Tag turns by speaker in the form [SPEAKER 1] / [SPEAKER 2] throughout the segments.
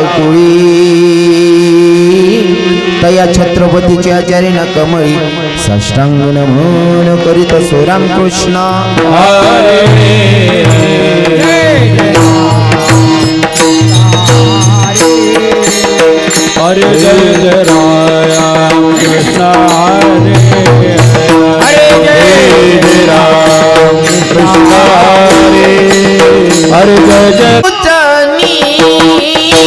[SPEAKER 1] जयाची तया छत्रपतीच्या आचार्यन कमळी. साष्टांग नमन करीत सोराम रामकृष्ण
[SPEAKER 2] हरे. जय जय राम कृष्ण हरे.
[SPEAKER 1] हरे जय
[SPEAKER 3] जय राम कृष्ण हरे.
[SPEAKER 2] हरे जय जय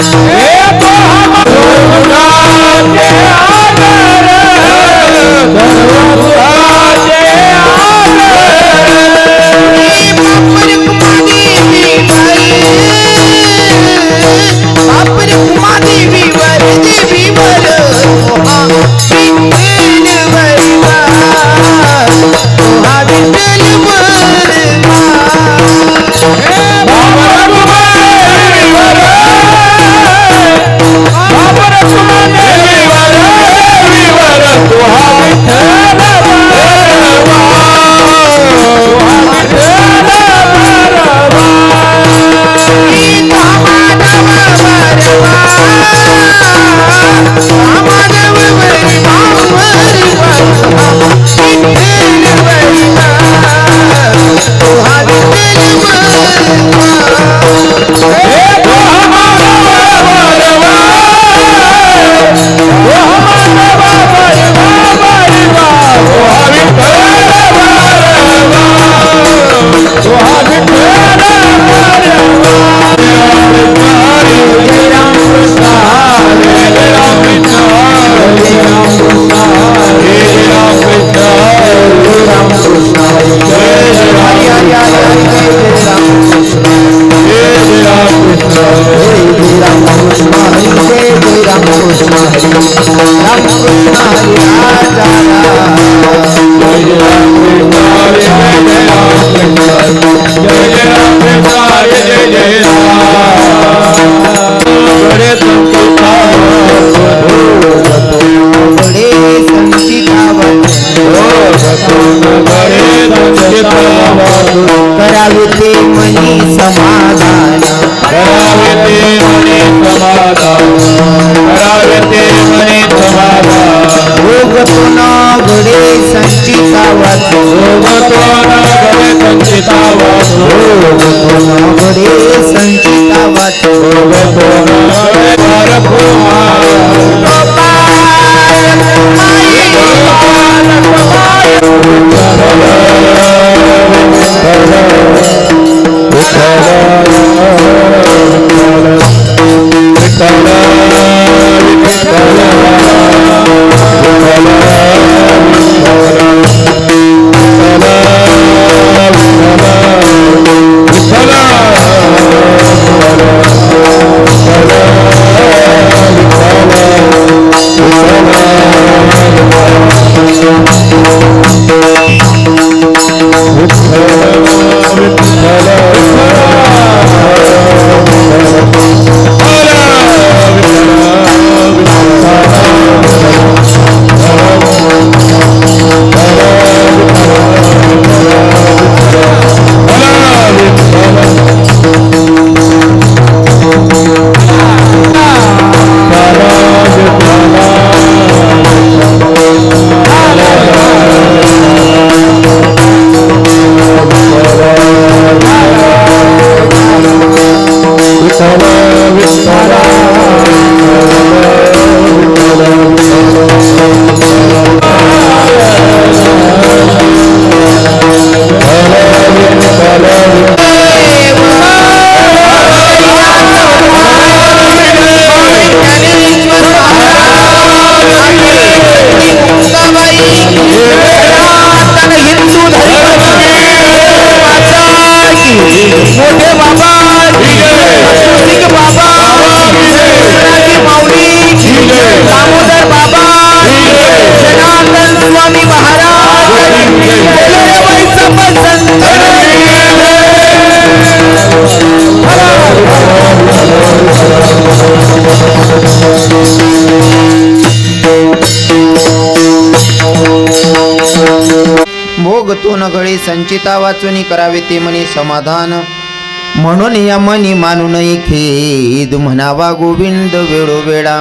[SPEAKER 2] Yeah. वासो
[SPEAKER 1] भोगतो संचिता वाचू
[SPEAKER 2] भगवतो
[SPEAKER 1] भोगतो न गळे संचिता वाचून करावे ते म्हणे समाधान. म्हणून या मनी मानू नये खेद म्हणावा गोविंद वेळोवेळा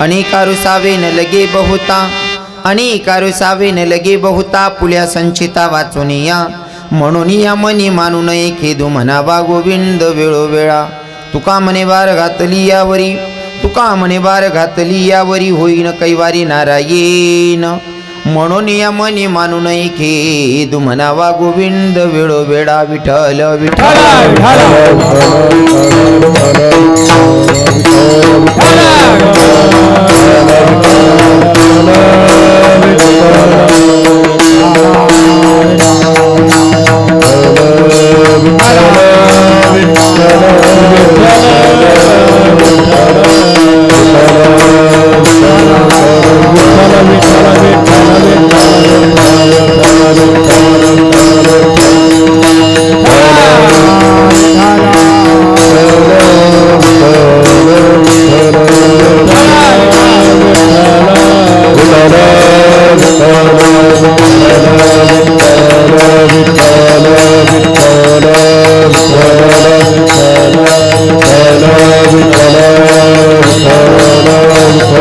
[SPEAKER 1] अनेकारू सावे न लगे बहुता आणि सावे न लगे बहुता पुल्या संचिता वाचून या. म्हणून या मनी मानू नये खेदू म्हणावा गोविंद वेळोवेळा तुका म्हणे बार घातली यावरी तुका म्हणे बार घातली यावरी होईन कैवारी नारायण. म्हणून या मनी मानू नये खेद म्हणावा गोविंद वेळोवेळा विठ्ठल. विठ्ठल.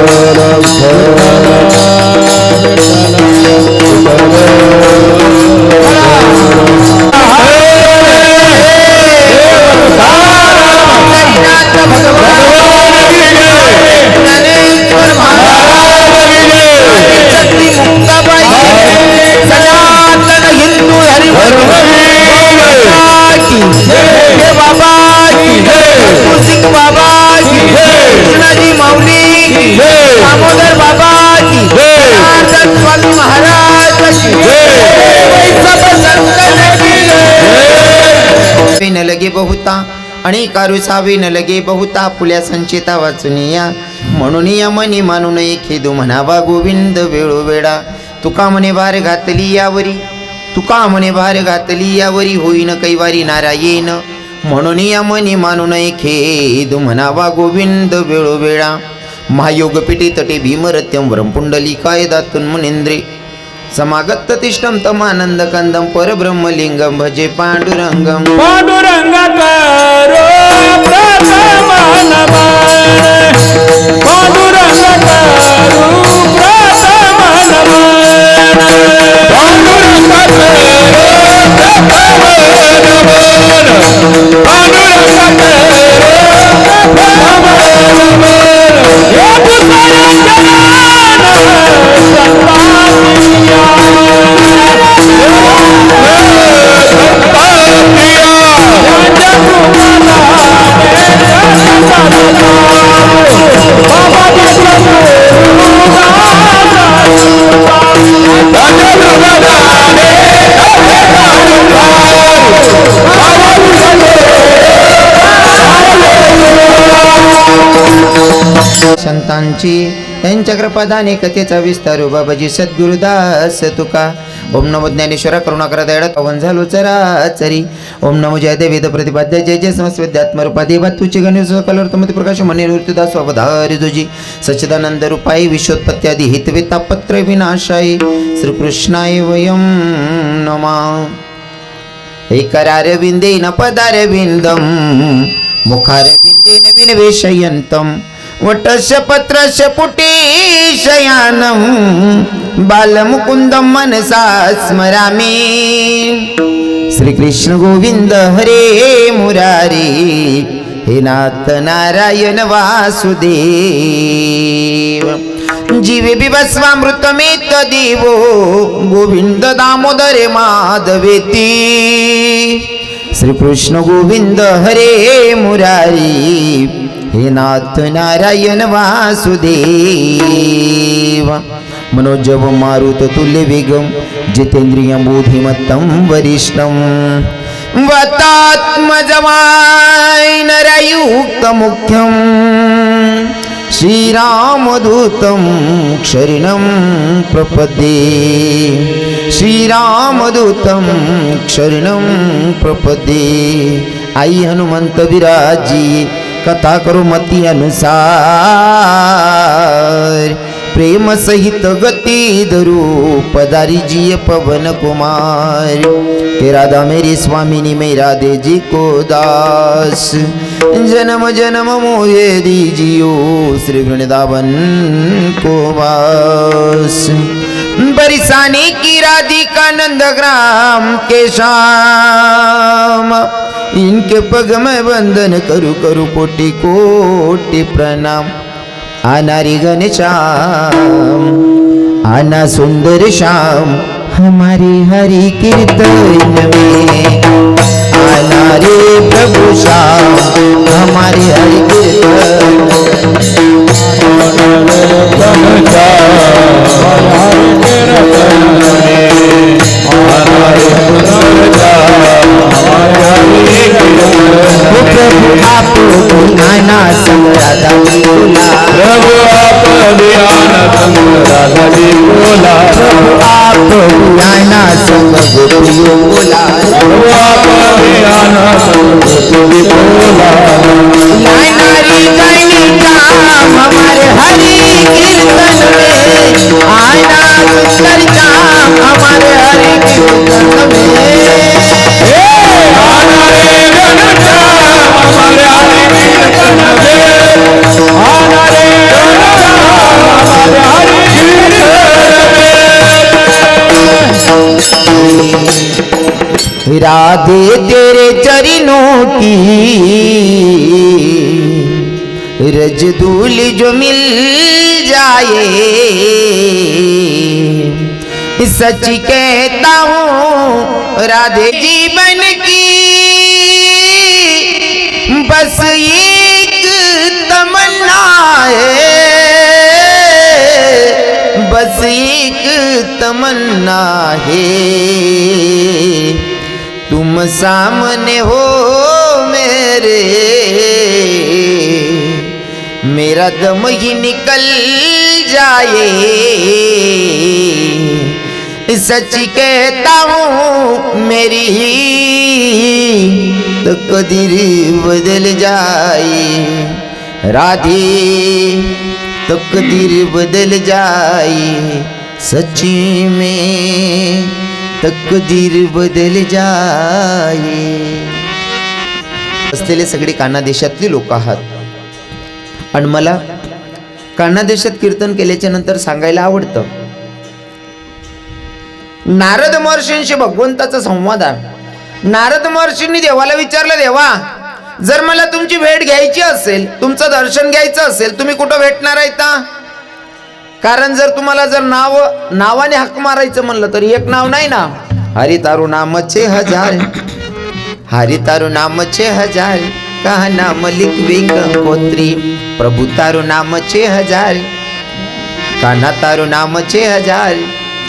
[SPEAKER 1] ज्ञानेश्वर आणि कारुसावी न लगे बहुता पुल्या संचिता वाचुनिया म्हणून या मनी मानू नये खेदू म्हणावा गोविंद वेळोवेळा तुका म्हणे भार घातली यावरी. तुका म्हणे भार घातली यावरी होईन कैवारी नारायण. म्हणून या मनी मानू नये खेद म्हणावा गोविंद वेळोवेळा महायोग पिटी तटे भीमरत्यम वरम पुंडली काय दातून मनेंद्रे. समागत तिष्ठम तमानंद कंदम परब्रह्मलिंगम भजे पांडुरंगम
[SPEAKER 2] पांडुरंग करो पांडुरंग करो पांडुरंग करो
[SPEAKER 1] संतांची त्यांच्या कृपादाने कथेचा विस्तार बाबाजी सद्गुरुदास तुका. ओम नमो ज्ञानेश्वरा करुणाकरा दयाळा पवन झालो चराचरी ओम नमो जय देवेद प्रतिपाद्य जय जय समस्त रूपा देवा तुझे गणेश कलर्तमती प्रकाश मने नृत्यदास अवधारी तुझी सच्चिदानंद रूपाई विश्वोत्पत्त्यादी हितवे तापत्र विनाशाय श्रीकृष्णाय वयं नमः. एकरारविन्देन पदारविन्दं मुखारविन्देन विनवेशयन्तं. वटस्य पत्रस्य पुटेशयानं बालमुकुन्दं मनसा स्मरामि। श्रीकृष्ण गोविंद हरे मुरारी हे नाथ नारायण वासुदेव। जीवे बिभस्वामृतमेत देवो गोविंद दामोदरे माधवेती। श्रीकृष्ण गोविंद हरे मुरारी हे नाथ नारायण वासुदेव. मनोजव मारुत तुल्य वेगम जितेंद्रियं बुद्धिमत्तं वरिष्ठं वतात्मजवाय नरयुक्तमुख्यम् श्रीरामदूतं क्षरिणं प्रपदे. श्रीरामदूतं क्षरिणं प्रपदे. आई हनुमंत विराजी कथा करू मती अनुसार. प्रेम सहित गती धरू पदारी जी पवन कुमार. हे राधा मेरी स्वामिनी मे राधे जी को दास. जन्म जन्म मोहे दीजियो श्री वृंदावन को वास. बरिसाने की राधिका नंदग्राम के श्याम. इनके पग वंदन करू करू कोटी कोटी प्रणाम। आनारी घनश्याम आना सुंदर श्याम। हमारी हरि कीर्तन में आना रे प्रभु श्याम हमारी हरि कीर्तन। राधे तेरे चरणों की। रजदूल जो मिल जाए। सच कहता हूँ राधे जीवन की। बस एक तमन्ना है। बस एक तमन्ना है। सामने हो मेरे। मेरा दम ही निकल जाए। सच कहता हूँ मेरी तकदीर बदल जाए। राधे तो तकदीर बदल जाए। सच्ची में तकदीर बदल जाये. असलेले सगळे कान्हा देशातली लोक आहात. आणि मला कान्हा देशात कीर्तन केल्याच्यानंतर सांगायला आवडतं. नारद महर्षींशी भगवंताचा संवाद आहे. नारद महर्षींनी देवाला विचारलं देवा जर मला तुमची भेट घ्यायची असेल तुमचं दर्शन घ्यायचं असेल तुम्ही कुठं भेटणार आहे का कारण जर तुम्हाला जर नाव नावाने हक मारायचं म्हणलं तर एक नाव नाही ना? हरी तारू नामचे हजार. हरी तारू नामचे हजार. कहा नाम लिखवे गंगोत्री? प्रभु तारू नामचे हजार. काना तारू नामचे हजार.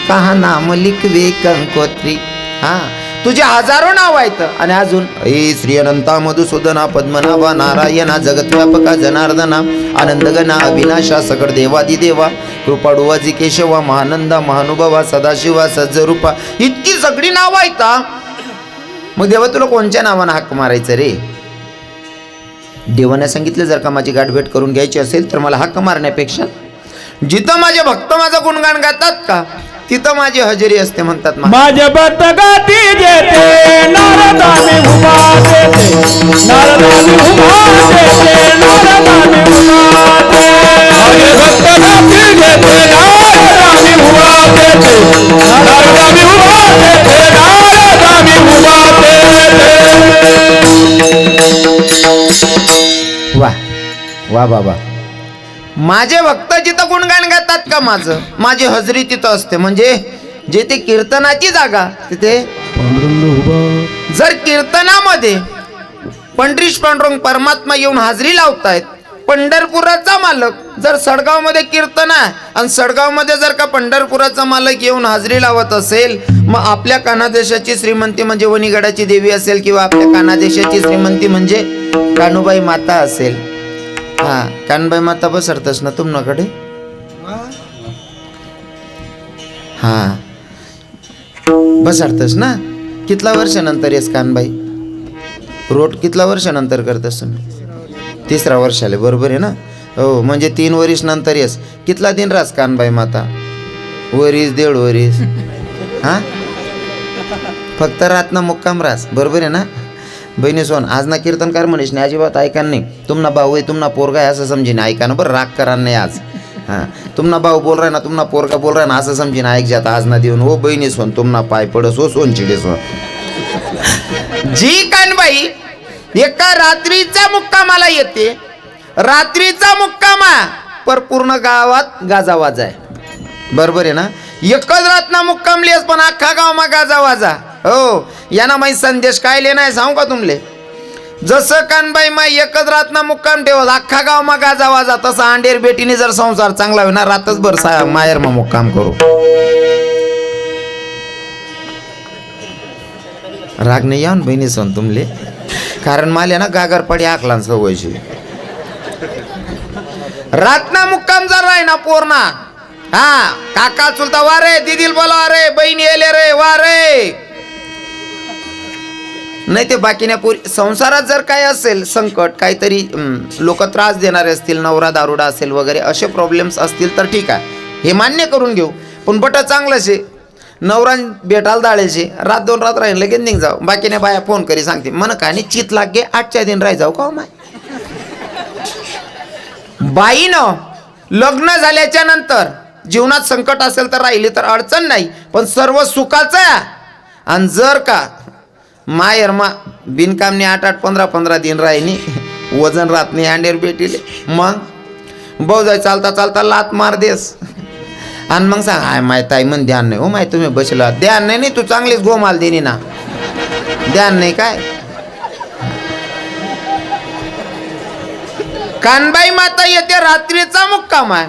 [SPEAKER 1] कहा नाम लिखवे कंकोत्री हा तुझे हजारो नाव आहेत. आणि अजून हे श्री अनंता मधुसूदना पद्मनाभा नारायणा जगतव्यापका जनार्दना आनंदगना अविनाशा सगळ देवादी देवा कृपाळू वाजी केशवा महानंदा महानुभावा सदाशिवा सज्जरूपा इतकी सगळी नावं आहेत मग देवा तुला कोणत्या नावानं हाक मारायचं रे? देवाने सांगितलं जर का माझी गाठभेट करून घ्यायची असेल तर मला हाक मारण्यापेक्षा जिथं माझे भक्त माझं गुणगान गातात का तिथं माझी हजेरी असते म्हणतात
[SPEAKER 4] माझ्या भक्त गाती जेते नारदामी उभा देते उभा देते उभा देते
[SPEAKER 2] माझे भक्त गाती जेते नारदामी उभा देते उभा देते उभा देते
[SPEAKER 1] वा वा बाबा. माझे भक्त जिथं गुणगान गातात का माझं? माझी हजरी तिथं असते. म्हणजे जिथे कीर्तनाची जागा तिथे जर कीर्तनामध्ये पंढरीश पांडुरंग परमात्मा येऊन हाजरी लावतायत पंढरपुराचा मालक जर सडगावमध्ये कीर्तन आहे आणि सडगावमध्ये जर का पंढरपुराचा मालक येऊन हाजरी लावत असेल मग आपल्या कानादेशाची श्रीमंती म्हणजे वणीगडाची देवी असेल किंवा आपल्या कानादेशाची श्रीमंती म्हणजे कानुबाई माता असेल. हा. कानबाई माता बसरतस ना तुमनाकडे? हा. बसरतस ना? कितला वर्षानंतर येस कानबाई रोट कितला वर्षानंतर करतस तुम्ही? तिसरा वर्षाले बरोबर आहे ना? हो म्हणजे तीन वरीस नंतर येस. कितला दिन रास कानबाई माता? वरीस दीड वरीस. हा? फक्त रात ना मुक्काम रास बरोबर आहे ना? बहिणी सोन आजना कीर्तनकार म्हणीस नाही अजिबात ऐका नाही. तुमना भाऊ आहे तुमना पोरगा आहे असं समजीन. ऐका ना बरं राग करा नाही आज. हां. तुमना भाऊ बोल राय ना तुमना पोरगा बोल राय ना असं समजीन. ऐक जात आज ना देऊन. हो बहिणी सोन तुमना पाय पडस हो सोन चिडे सोन जी कानबाई एका रात्रीचा मुक्कामाला येते. रात्रीचा मुक्कामा पर पूर्ण गावात गाजावाजा आहे बरोबर आहे ना? एकच रातना मुक्काम पण अख्खा गावमा गाजावाजा हो यांना माहीत संदेश काय लेना सांगू का तुमले? जसं कानबाई माई एकच रातना मुक्काम ठेवत अख्खा गाव मा गाजा वाजा तसा अंडेर बेटीने जर संसार चांगला होईना रातच भर सा मायर मा मुक्काम करू. राग नाही यावून बहिणी सण तुमले? कारण माले ना गागरपाडी आखला सवयची रातना मुक्काम जर राही ना पोरना हा काका चुलता वा रे दिदील बोला रे बहिणी येले रे वा रे नाही ते बाकीने पूर्वी संसारात जर काय असेल संकट काहीतरी लोक त्रास देणारे असतील नवरा दारुडा असेल वगैरे असे प्रॉब्लेम्स असतील तर ठीक आहे. हे मान्य करून घेऊ. पण बट चांगलंच आहे नवरा भेटायला दाळेचे रात दोन रात राहील लगेच निघ जाऊ. बाकीने बाया फोन करी सांगते. मन का नाही चित लागे आजच्या दिन राही जाऊ का हो माय? बाईनं लग्न झाल्याच्यानंतर जीवनात संकट असेल तर राहिली तर अडचण नाही पण सर्व सुखाचं आहे. आणि जर का मायर मा बिनकामने आठ आठ पंधरा पंधरा दिन राहिनी. वजन राहत नाही अंडेर भेटीले. मग? भाऊ जाय चालता चालता लात मार देस. आणि मग सांग हाय माय ताई म्हण ध्यान नाही. हो माय तुम्ही बसला. ध्यान नाही नाही तू चांगलीच गोमाल देनी ना. ध्यान नाही काय? कानबाई माता येते रात्रीचा मुक्काम आहे.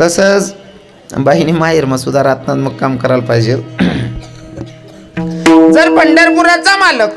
[SPEAKER 1] तसंच बाईने माहेर मग सुद्धा रातनात मुक्काम करायला पाहिजे. जर पंढरपुराचा मालक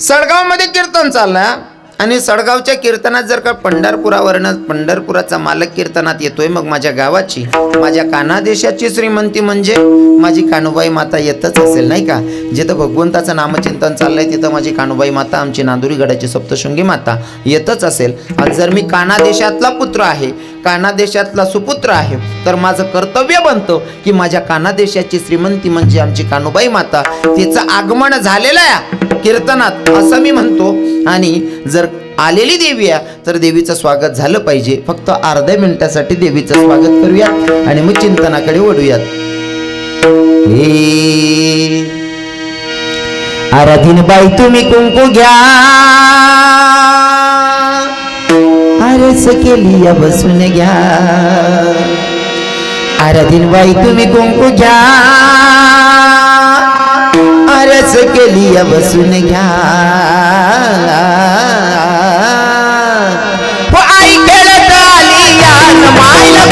[SPEAKER 1] सडगावमध्ये कीर्तन चालला आणि सडगावच्या कीर्तनात जर का पंढरपुरावरनं पंढरपुराचा मालक कीर्तनात येतोय मग माझ्या गावाची माझ्या कानादेशाची श्रीमंती म्हणजे माझी कानुबाई माता येतच असेल नाही का? जिथं भगवंताचं नामचिंतन चाललंय तिथं माझी कानुबाई माता आमची नांदुरी गडाची सप्तशृंगी माता येतच असेल. आणि जर मी कानादेशातला पुत्र आहे कानादेशातला सुपुत्र आहे. तर माझं कर्तव्य बनतं की माझ्या कानादेशाची श्रीमंती म्हणजे आमची कानुबाई माता. तिचं आगमन झालेलं आहे. कीर्तनात असं मी म्हणतो. आणि जर आलेली देवी आहे तर देवीचं स्वागत झालं पाहिजे. फक्त अर्ध्या मिनिटासाठी देवीचं स्वागत करूयात आणि मग चिंतनाकडे वळूयात. हे. आराधीन बाई तुम्ही कुंकू घ्या. आरस केली या बसून घ्या. आराधीन बाई तुम्ही कुंकू घ्या. आरस केली या बसून घ्या. हो, आई खेळत आली यान मायला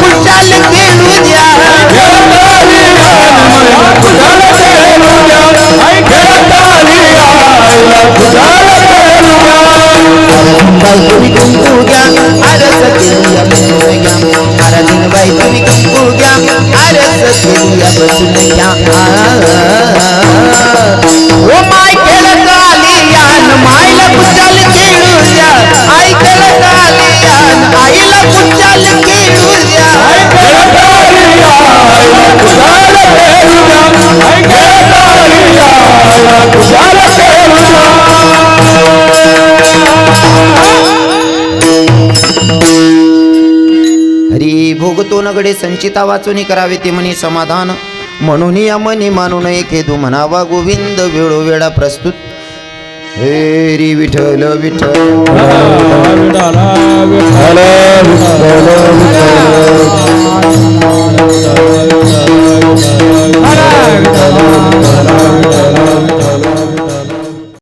[SPEAKER 1] कुशाल केलू द्या बाई तुम्ही कुंकू घ्या बसून घ्या आराधीन बाई तुम्ही कुंकू घ्या बसून घ्या ओ माय केलं आली यान मायला दोनकडे संचिता वाचून करावे ते म्हणे समाधान म्हणून या मनी मानू नये खेदू म्हणावा गोविंद वेळोवेळा प्रस्तुत हेरी
[SPEAKER 4] विठल विठल
[SPEAKER 2] विठल